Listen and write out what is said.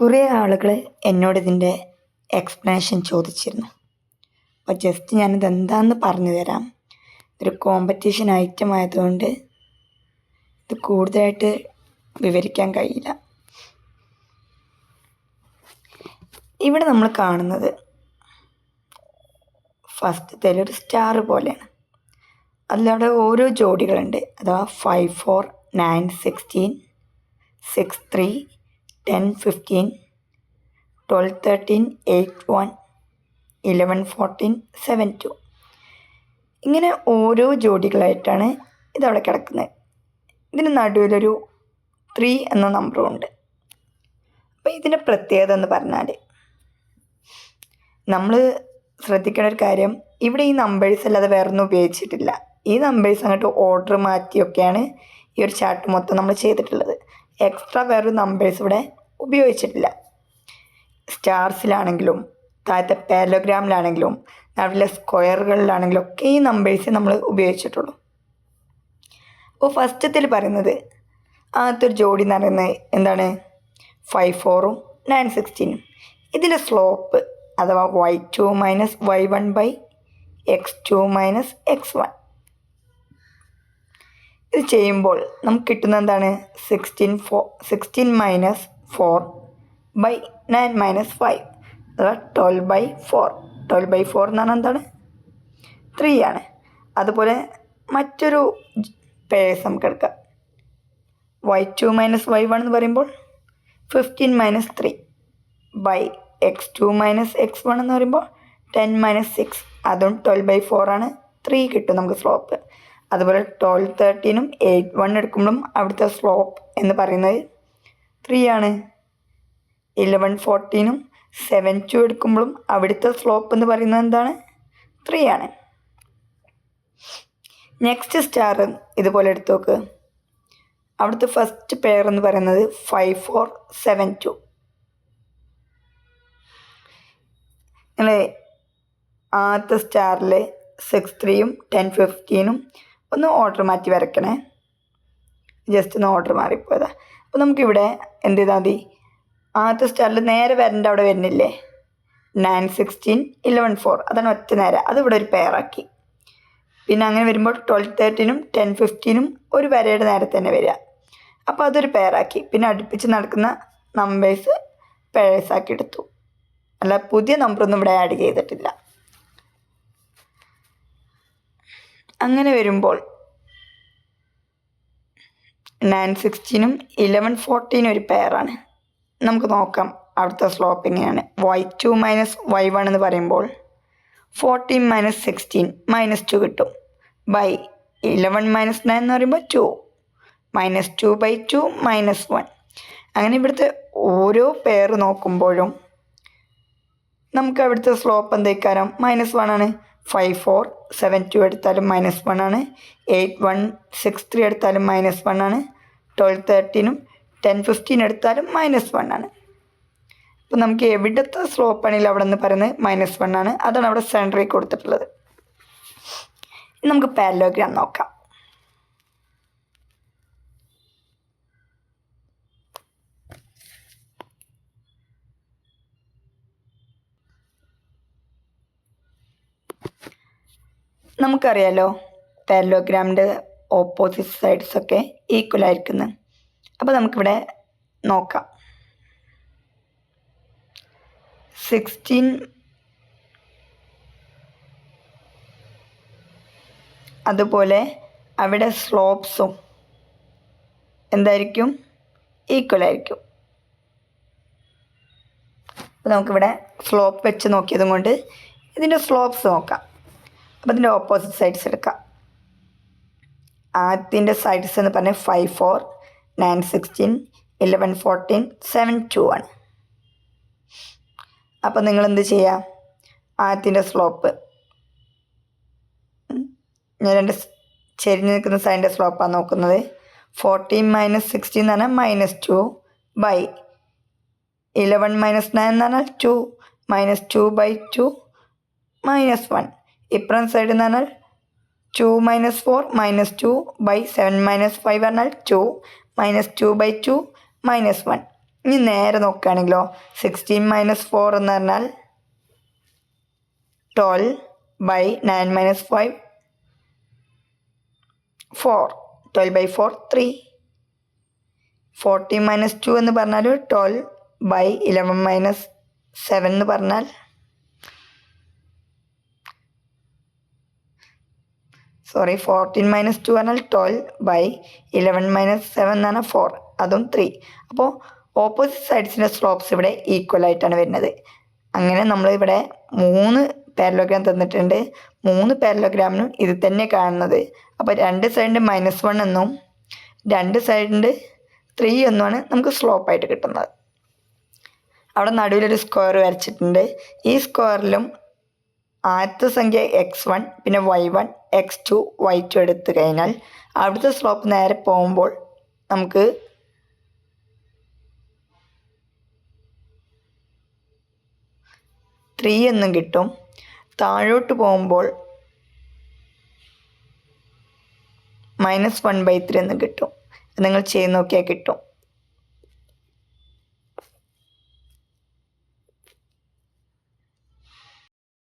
കുറേ ആളുകൾ എന്നോട് ഇതിന്റെ എക്സ്പ്ലനേഷൻ ചോദിച്ചിരുന്നു. അപ്പോൾ ജസ്റ്റ് ഞാനിത് എന്താണെന്ന് പറഞ്ഞു തരാം. ഇതൊരു കോമ്പറ്റീഷൻ ഐറ്റം ആയതുകൊണ്ട് ഇത് കൂടുതലായിട്ട് വിവരിക്കാൻ കഴിയില്ല. ഇവിടെ നമ്മൾ കാണുന്നത് ഫസ്റ്റത്തേൽ ഒരു സ്റ്റാർ പോലെയാണ്. അതിലവിടെ ഓരോ ജോഡികളുണ്ട്. അഥവാ five four nine sixteen six three ten fifteen twelve thirteen eight one eleven fourteen seven two. ഇങ്ങനെ ഓരോ ജോഡികളായിട്ടാണ് ഇതവിടെ കിടക്കുന്നത്. ഇതിന് നടുവിലൊരു ത്രീ എന്ന നമ്പറും ഉണ്ട്. അപ്പോൾ ഇതിന്റെ പ്രത്യേകത എന്ന് പറഞ്ഞാൽ നമ്മൾ ശ്രദ്ധിക്കേണ്ട ഒരു കാര്യം ഇവിടെ ഈ നമ്പേഴ്സ് അല്ലാതെ വേറെ ഒന്നും ഉപയോഗിച്ചിട്ടില്ല. ഈ നമ്പേഴ്സ് അങ്ങോട്ട് ഓർഡർ മാറ്റിയൊക്കെയാണ് ഈ ഒരു ചാർട്ട് മൊത്തം നമ്മൾ ചെയ്തിട്ടുള്ളത്. എക്സ്ട്രാ വേറൊരു നമ്പേഴ്സ് ഇവിടെ ഉപയോഗിച്ചിട്ടില്ല. സ്റ്റാർസിലാണെങ്കിലും താഴത്തെ പാരലോഗ്രാമിലാണെങ്കിലും നടുവിലെ സ്ക്വയറുകളിലാണെങ്കിലും ഒക്കെ ഈ നമ്പേഴ്സ് നമ്മൾ ഉപയോഗിച്ചിട്ടുള്ളൂ. അപ്പോൾ ഫസ്റ്റത്തിൽ പറയുന്നത് ആദ്യത്തെ ഒരു ജോഡി എന്ന് പറയുന്നത് എന്താണ്? ഫൈവ് ഫോറും നയൻ സിക്സ്റ്റീനും ഇതിന്റെ സ്ലോപ്പ് അഥവാ Y two minus Y one by X two minus X one ഇത് ചെയ്യുമ്പോൾ നമുക്ക് കിട്ടുന്ന എന്താണ്? Sixteen four sixteen minus four by nine minus five അഥവാ twelve by four twelve by four എന്ന് പറഞ്ഞാൽ എന്താണ്? ത്രീ ആണ്. അതുപോലെ മറ്റൊരു പേഴ്സ് നമുക്ക് എടുക്കാം. Y two minus Y one എന്ന് പറയുമ്പോൾ fifteen minus three by X two minus X one എന്ന് പറയുമ്പോൾ ടെൻ മൈനസ് സിക്സ് അതും ട്വൽവ് ബൈ ഫോർ ആണ്. ത്രീ കിട്ടും നമുക്ക് സ്ലോപ്പ് അതുപോലെ ട്വൽവ് തേർട്ടീനും എയ്റ്റ് വൺ എടുക്കുമ്പോഴും അവിടുത്തെ സ്ലോപ്പ് എന്ന് പറയുന്നത് ത്രീ ആണ്. ഇലവൻ ഫോർട്ടീനും സെവൻ ടു എടുക്കുമ്പോഴും അവിടുത്തെ സ്ലോപ്പ് എന്ന് പറയുന്നത് എന്താണ്? ത്രീ ആണ്. നെക്സ്റ്റ് സ്റ്റാർ ഇതുപോലെ എടുത്ത് നോക്ക്. അവിടുത്തെ ഫസ്റ്റ് പെയർ എന്ന് പറയുന്നത് ഫൈവ് ഫോർ സെവൻ ടു നിങ്ങൾ ആദ്യത്തെ സ്റ്റാറിൽ സിക്സ് ത്രീയും ടെൻ ഫിഫ്റ്റീനും ഒന്ന് ഓർഡർ മാറ്റി വരയ്ക്കണേ. ജസ്റ്റ് ഒന്ന് ഓർഡർ മാറിപ്പോയതാ. അപ്പോൾ നമുക്കിവിടെ എന്ത് ചെയ്താൽ മതി? ആദ്യത്തെ സ്റ്റാറിൽ നേരെ വരേണ്ട അവിടെ വരുന്നില്ലേ? നയൻ സിക്സ്റ്റീൻ ഇലവൻ ഫോർ അതാണ് ഒറ്റ നേരെ. അതിവിടെ ഒരു പെയറാക്കി പിന്നെ അങ്ങനെ വരുമ്പോൾ ട്വൽവ് തേർട്ടീനും ടെൻ ഫിഫ്റ്റീനും ഒരു വരയുടെ നേരെ തന്നെ വരിക. അപ്പോൾ അതൊരു പെയറാക്കി പിന്നെ അടുപ്പിച്ച് നടക്കുന്ന നമ്പേഴ്സ് പെയേഴ്സാക്കി എടുത്തു. അല്ല പുതിയ നമ്പറൊന്നും ഇവിടെ ആഡ് ചെയ്തിട്ടില്ല. അങ്ങനെ വരുമ്പോൾ നയൻ സിക്സ്റ്റീനും ഇലവൻ ഫോർട്ടീനും ഒരു പെയറാണ് നമുക്ക് നോക്കാം അവിടുത്തെ സ്ലോപ്പ് എങ്ങനെയാണ്. Y two minus Y one എന്ന് പറയുമ്പോൾ fourteen minus sixteen minus two കിട്ടും. ബൈ ഇലവൻ മൈനസ് നയൻ എന്ന് പറയുമ്പോൾ two minus two by two minus one അങ്ങനെ ഇവിടുത്തെ ഓരോ പെയർ നോക്കുമ്പോഴും നമുക്ക് അവിടുത്തെ സ്ലോപ്പ് എന്തേക്കാരം മൈനസ് വൺ ആണ്. ഫൈവ് ഫോർ സെവൻ ടു എടുത്താലും മൈനസ് വൺ ആണ്. എയ്റ്റ് വൺ സിക്സ് ത്രീ എടുത്താലും മൈനസ് വൺ ആണ്. ട്വൽവ് തേർട്ടീനും ടെൻ ഫിഫ്റ്റീൻ എടുത്താലും മൈനസ് വൺ ആണ്. അപ്പോൾ നമുക്ക് എവിടുത്തെ സ്ലോപ്പ് ആണെങ്കിലും അവിടെ നിന്ന് പറയുന്നത്? മൈനസ് വൺ ആണ്. അതാണ് അവിടെ സെന്ററിൽ കൊടുത്തിട്ടുള്ളത്. നമുക്ക് പാരലോഗ്രാം നോക്കാം. നമുക്കറിയാലോ പാരലോഗ്രാമിന്റെ ഓപ്പോസിറ്റ് സൈഡ്സൊക്കെ ഈക്വൽ ആയിരിക്കുന്നത് അപ്പോൾ നമുക്കിവിടെ നോക്കാം. സിക്സ്റ്റീൻ അതുപോലെ അവിടെ സ്ലോപ്സും എന്തായിരിക്കും? ഈക്വൽ ആയിരിക്കും. അപ്പോൾ നമുക്കിവിടെ സ്ലോപ്പ് വെച്ച് നോക്കിയതും കൊണ്ട് ഇതിന്റെ സ്ലോപ്സ് നോക്കാം. അപ്പോൾ ഇതിന്റെ ഓപ്പോസിറ്റ് സൈഡ്സ് എടുക്കാം. ആദ്യത്തിന്റെ സൈഡ്സ് എന്ന് പറഞ്ഞാൽ five four nine sixteen eleven fourteen seven two one അപ്പോൾ നിങ്ങൾ എന്ത് ചെയ്യുക ആദ്യത്തിന്റെ സ്ലോപ്പ് ഞാൻ രണ്ട് ചെരിഞ്ഞ് നിൽക്കുന്ന സൈഡിന്റെ സ്ലോപ്പാണ് നോക്കുന്നത്. ഫോർട്ടീൻ മൈനസ് സിക്സ്റ്റീൻ എന്ന് പറഞ്ഞാൽ minus two by eleven minus nine എന്ന് പറഞ്ഞാൽ two minus two by two minus one ഇപ്പുറം സൈഡ് എന്ന് പറഞ്ഞാൽ two minus four minus two by seven minus five പറഞ്ഞാൽ two minus two by two minus one ഇനി നേരെ നോക്കുകയാണെങ്കിലോ സിക്സ്റ്റീൻ മൈനസ് ഫോർ എന്ന് പറഞ്ഞാൽ twelve by nine minus five four twelve by four three fourteen minus two എന്ന് പറഞ്ഞാൽ twelve by eleven minus seven എന്ന് പറഞ്ഞാൽ സോറി ഫോർട്ടീൻ മൈനസ് ടു പറഞ്ഞാൽ twelve by eleven minus seven എന്ന് പറഞ്ഞാൽ ഫോർ അതും ത്രീ അപ്പോൾ ഓപ്പോസിറ്റ് സൈഡ്സിന്റെ സ്ലോപ്സ് ഇവിടെ ഈക്വൽ ആയിട്ടാണ് വരുന്നത്. അങ്ങനെ നമ്മൾ ഇവിടെ മൂന്ന് പാരലോഗ്രാം തന്നിട്ടുണ്ട്. മൂന്ന് പാരലോഗ്രാമിനും ഇത് തന്നെ കാണുന്നത്. അപ്പോൾ രണ്ട് സൈഡിന്റെ മൈനസ് വൺ എന്നും രണ്ട് സൈഡിന്റെ ത്രീ എന്നുമാണ് നമുക്ക് സ്ലോപ്പായിട്ട് കിട്ടുന്നത്. അവിടെ നടുവിലൊരു സ്ക്വയർ വരച്ചിട്ടുണ്ട്. ഈ സ്ക്വയറിലും ആദ്യത്തെ സംഖ്യ എക്സ് വൺ പിന്നെ Y one X two Y two എടുത്തു കഴിഞ്ഞാൽ അവിടുത്തെ സ്ലോപ്പ് നേരെ പോകുമ്പോൾ നമുക്ക് ത്രീ എന്നും കിട്ടും. താഴോട്ട് പോകുമ്പോൾ മൈനസ് വൺ ബൈ ത്രീ എന്നും കിട്ടും. നിങ്ങൾ ചെയ്ത് നോക്കിയാൽ കിട്ടും.